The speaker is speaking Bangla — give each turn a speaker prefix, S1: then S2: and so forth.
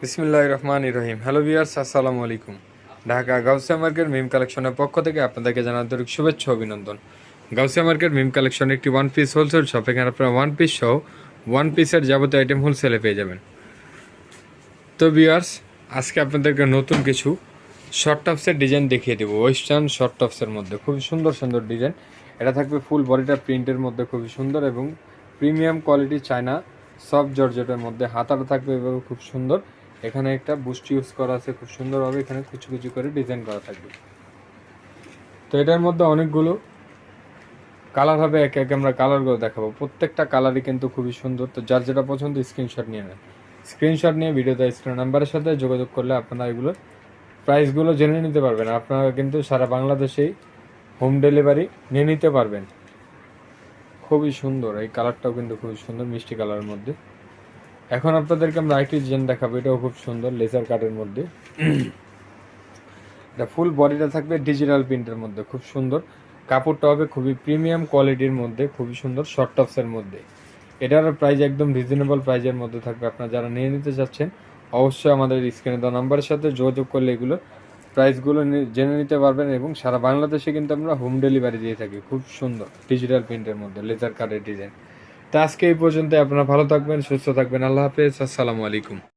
S1: বিসমিল্লাহ রহমান রহিম। হ্যালো ভিয়ার্স আসসালামু আলাইকুম। ঢাকা গাউসিয়া মার্কেট মিম কালেকশনের পক্ষ থেকে আপনাদেরকে জানাতে শুভেচ্ছা ও অভিনন্দন। গাউসিয়া মার্কেট মিম কালেকশন একটি ওয়ান পিস হোলসেল শপ এখানে আপনারা ওয়ান পিস সহ ওয়ান পিসের যাবতীয় আইটেম হোলসেলে পেয়ে যাবেন। তো ভিউয়ার্স, আজকে আপনাদেরকে নতুন কিছু শর্ট টপসের ডিজাইন দেখিয়ে দেবো। ওয়েস্টার্ন শর্ট টপসের মধ্যে। খুবই সুন্দর সুন্দর ডিজাইন এটা থাকবে ফুল বডিটা প্রিন্টের মধ্যে খুবই সুন্দর এবং প্রিমিয়াম কোয়ালিটি চায়না সফট জর্জেটের মধ্যে। হাতাটা থাকবে এভাবে খুব সুন্দর। এখানে একটা বুস্ট ইউজ করা আছে, খুব সুন্দরভাবে এখানে কুচি কুচি করে ডিজাইন করা থাকবে। তো এটার মধ্যে অনেকগুলো কালার হবে, একে একে আমরা কালারগুলো দেখাবো। প্রত্যেকটা কালারই কিন্তু খুবই সুন্দর। তো যার যেটা পছন্দ স্ক্রিনশট নিয়ে নেন। স্ক্রিনশট নিয়ে ভিডিওতে স্ক্রিন নাম্বারের সাথে যোগাযোগ করলে আপনারা এগুলো প্রাইসগুলো জেনে নিতে পারবেন। আপনারা কিন্তু সারা বাংলাদেশেই হোম ডেলিভারি নিয়ে নিতে পারবেন। খুবই সুন্দর। এই কালারটাও কিন্তু খুবই সুন্দর, মিষ্টি কালারের মধ্যে। এখন আপনাদেরকে আমরা আরেকটি ডিজাইন দেখাবো। এটাও খুব সুন্দর লেজার কাটের মধ্যে। এটা ফুল বডিটা থাকবে ডিজিটাল প্রিন্টের মধ্যে, খুব সুন্দর। কাপড়টা হবে খুবই প্রিমিয়াম কোয়ালিটির মধ্যে, খুবই সুন্দর শর্ট টপসের মধ্যে। এটার প্রাইস একদম রিজনেবল প্রাইজের মধ্যে থাকবে। আপনারা যারা নিয়ে নিতে চাচ্ছেন, অবশ্যই আমাদের স্ক্রিনে দেওয়া নাম্বারের সাথে যোগাযোগ করলে এগুলো প্রাইসগুলো জেনে নিতে পারবেন এবং সারা বাংলাদেশে কিন্তু আমরা হোম ডেলিভারি দিয়ে থাকি। খুব সুন্দর ডিজিটাল প্রিন্টের মধ্যে লেজার কার্ডের ডিজাইন তো আজকে এই পর্যন্ত আপনারা ভালো থাকবেন সুস্থ থাকবেন। আল্লাহ হাফেজ। আসসালামু আলাইকুম।